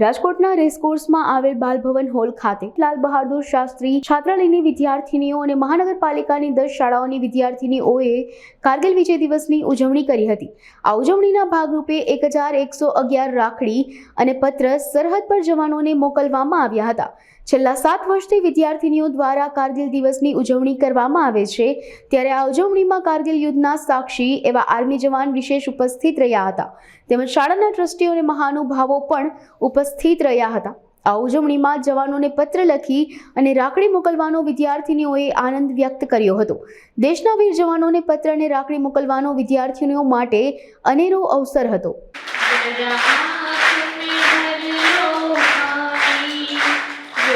રાજકોટના રેસકોર્સમાં આવેલ બાલભવન હોલ ખાતે લાલ બહાદુર શાસ્ત્રી છાત્રાલયની વિદ્યાર્થીનીઓ અને મહાનગરપાલિકાની દસ શાળાઓની વિદ્યાર્થીનીઓએ કારગિલ વિજય દિવસની ઉજવણી કરી હતી. આ ઉજવણીના ભાગરૂપે એક હજાર એકસો અગિયાર રાખડી અને પત્ર સરહદ પર જવાનોને મોકલવામાં આવ્યા હતા. છેલ્લા સાત વર્ષથી વિદ્યાર્થીનીઓ દ્વારા કારગિલ દિવસની ઉજવણી કરવામાં આવે છે. ત્યારે આ ઉજવણીમાં કારગિલ યુદ્ધના સાક્ષી એવા આર્મી જવાન વિશેષ ઉપસ્થિત રહ્યા હતા. તેમજ શાળાના ટ્રસ્ટીઓ અને મહાનુભાવો પણ ઉપસ્થિત રહ્યા હતા. આ ઉજવણીમાં જવાનોને પત્ર લખી અને રાખડી મોકલવાનો વિદ્યાર્થીનીઓએ આનંદ વ્યક્ત કર્યો હતો. દેશના વીર જવાનોને પત્ર અને રાખડી મોકલવાનો વિદ્યાર્થીનીઓ માટે અનેરો અવસર હતો.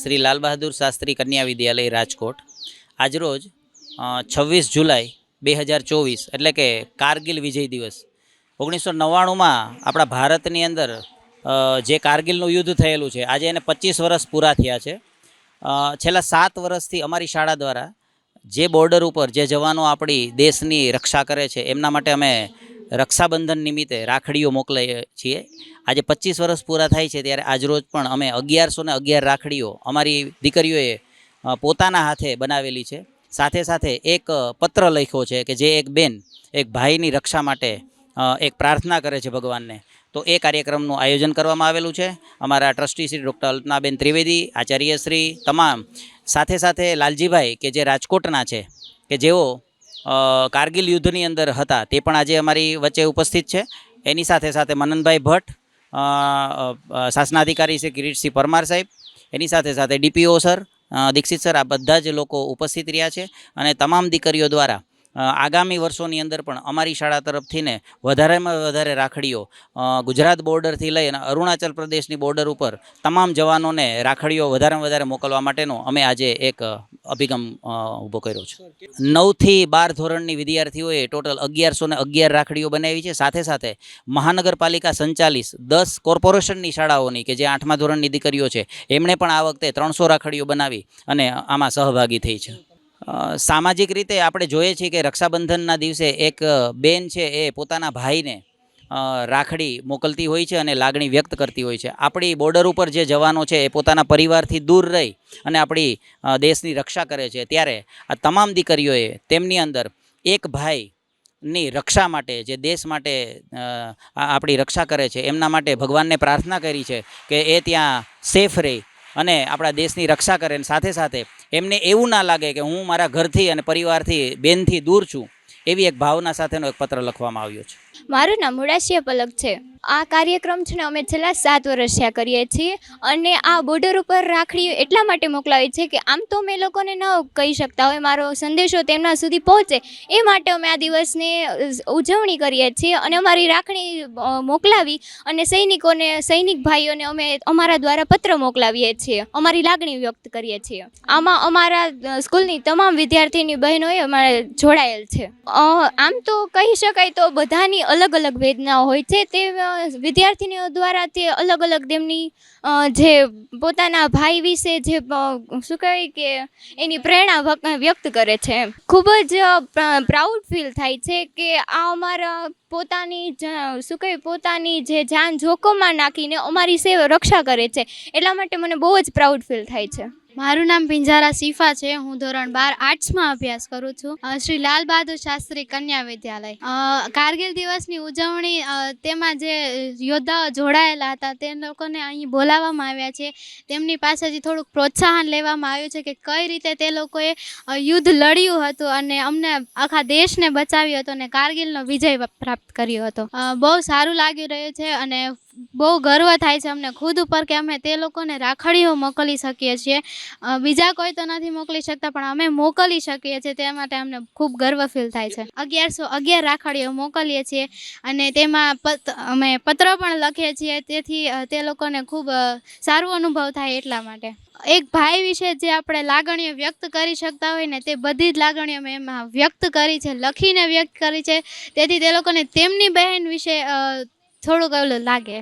શ્રી લાલ બહાદુર શાસ્ત્રી કન્યા વિદ્યાલય રાજકોટ. આજરોજ છવ્વીસ જુલાઈ બે હજાર ચોવીસ, એટલે કે કારગિલ વિજય દિવસ. ઓગણીસો નવ્વાણુંમાં આપણા ભારતની અંદર જે કારગિલનું યુદ્ધ થયેલું છે, આજે એને પચીસ વર્ષ પૂરા થયા છે. છેલ્લા સાત વર્ષથી અમારી શાળા દ્વારા જે બોર્ડર ઉપર જે જવાનો આપણી દેશની રક્ષા કરે છે, એમના માટે અમે રક્ષાબંધન નિમિત્તે રાખડીઓ મોકલાઈએ છીએ. આજે પચીસ વર્ષ પૂરા થાય છે ત્યારે આજરોજ પણ અમે અગિયારસો ને અગિયાર રાખડીઓ અમારી દીકરીઓએ પોતાના હાથે બનાવેલી છે. સાથે સાથે એક પત્ર લખ્યો છે કે જે એક બેન, એક ભાઈની રક્ષા માટે એક પ્રાર્થના કરે છે ભગવાનને. તો એ કાર્યક્રમનું આયોજન કરવામાં આવેલું છે. અમારા ટ્રસ્ટી શ્રી ડૉક્ટર અલ્પનાબેન ત્રિવેદી આચાર્યશ્રી તમામ, સાથે સાથે લાલજીભાઈ કે જે રાજકોટના છે, કે જેઓ કારગિલ યુદ્ધની અંદર હતા, તે પણ આજે અમારી વચ્ચે ઉપસ્થિત છે. એની સાથે સાથે મનનભાઈ ભટ્ટ શાસનાધિકારી શ્રી કિરીટસિંહ પરમાર સાહેબ, એની સાથે સાથે ડીપીઓ સર દીક્ષિત સર આ બધા જ લોકો ઉપસ્થિત રહ્યા છે અને તમામ દીકરીઓ દ્વારા આગામી વર્ષોની અંદર પણ અમારી શાળા તરફથીને વધારેમાં વધારે રાખડીઓ ગુજરાત બોર્ડરથી લઈ અને અરુણાચલ પ્રદેશની બોર્ડર ઉપર તમામ જવાનોને રાખડીઓ વધારેમાં વધારે મોકલવા માટેનો અમે આજે એક અભિગમ ઊભો કર્યો છે. નવથી બાર ધોરણની વિદ્યાર્થીઓએ ટોટલ અગિયારસો ને અગિયાર રાખડીઓ બનાવી છે. સાથે સાથે મહાનગરપાલિકા સંચાલિત દસ કોર્પોરેશનની શાળાઓની, કે જે આઠમા ધોરણની દીકરીઓ છે, એમણે પણ આ વખતે ત્રણસો રાખડીઓ બનાવી અને આમાં સહભાગી થઈ છે. સામાજિક રીતે આપણે જોઈએ છીએ કે રક્ષાબંધનના દિવસે એક બેન છે એ પોતાના ભાઈને રાખડી મોકલતી હોય છે અને લાગણી વ્યક્ત કરતી હોય છે. આપણી બોર્ડર ઉપર જે જવાનો છે એ પોતાના પરિવારથી દૂર રહી અને આપણી દેશની રક્ષા કરે છે. ત્યારે આ તમામ દીકરીઓએ તેમની અંદર એક ભાઈની રક્ષા માટે જે દેશ માટે આપણી રક્ષા કરે છે, એમના માટે ભગવાનને પ્રાર્થના કરી છે કે એ ત્યાં સેફ રહે અને આપણા દેશની રક્ષા કરે. સાથે સાથે એમને એવું ના લાગે કે હું મારા ઘરથી અને પરિવારથી, બેનથી દૂર છું. એવી એક ભાવના સાથેનો એક પત્ર લખવામાં આવ્યો છે. મારું નામ મુડાશિયા પલક છે. આ કાર્યક્રમ છે ને અમે છેલ્લા સાત વર્ષ થયા કરીએ છીએ અને આ બોર્ડર ઉપર રાખડીઓ એટલા માટે મોકલાવી છે કે આમ તો અમે લોકોને ન કહી શકતા હોય, મારો સંદેશો તેમના સુધી પહોંચે એ માટે અમે આ દિવસની ઉજવણી કરીએ છીએ અને અમારી રાખડી મોકલાવી અને સૈનિકોને, સૈનિક ભાઈઓને અમે અમારા દ્વારા પત્ર મોકલાવીએ છીએ. અમારી લાગણી વ્યક્ત કરીએ છીએ. આમાં અમારા સ્કૂલની તમામ વિદ્યાર્થીની બહેનોએ અમારે જોડાયેલ છે. આમ તો કહી શકાય તો બધાની અલગ અલગ વેદનાઓ હોય છે. તે વિદ્યાર્થીનીઓ દ્વારા તે અલગ અલગ તેમની જે પોતાના ભાઈ વિશે જે શું કહેવાય કે, એની પ્રેરણા વ્યક્ત કરે છે. ખૂબ જ પ્રાઉડ ફીલ થાય છે કે આ અમારા પોતાની શું કહેવાય, પોતાની જે જાન જોખમમાં નાખીને અમારી સેવા રક્ષા કરે છે. એટલા માટે મને બહુ જ પ્રાઉડ ફીલ થાય છે. મારું નામ પિંજારા શિફા છે. હું ધોરણ બાર આર્ટ્સમાં અભ્યાસ કરું છું. શ્રી લાલ બહાદુર શાસ્ત્રી કન્યા વિદ્યાલય. કારગિલ દિવસની ઉજવણી તેમાં જે યોદ્ધાઓ જોડાયેલા હતા, તે લોકોને અહીં બોલાવવામાં આવ્યા છે. તેમની પાસેથી થોડુંક પ્રોત્સાહન લેવામાં આવ્યું છે કે કઈ રીતે તે લોકોએ યુદ્ધ લડ્યું હતું અને અમને આખા દેશને બચાવ્યો હતો અને કારગિલનો વિજય પ્રાપ્ત કર્યો હતો. બહુ સારું લાગી રહ્યું છે અને બહુ ગર્વ થાય છે અમને ખુદ ઉપર કે અમે તે લોકોને રાખડીઓ મોકલી શકીએ છીએ. બીજા કોઈ તો નથી મોકલી શકતા, પણ અમે મોકલી શકીએ છીએ, તે માટે અમને ખૂબ ગર્વ ફીલ થાય છે. અગિયારસો અગિયાર રાખડીઓ મોકલીએ છીએ અને તેમાં પત, અમે પત્ર પણ લખીએ છીએ, તેથી તે લોકોને ખૂબ સારો અનુભવ થાય એટલા માટે. એક ભાઈ વિશે જે આપણે લાગણીઓ વ્યક્ત કરી શકતા હોય ને, તે બધી જ લાગણીઓ મેં એમાં વ્યક્ત કરી છે, લખીને વ્યક્ત કરી છે. તેથી તે લોકોને તેમની બહેન વિશે થોડુંક ઓલું લાગે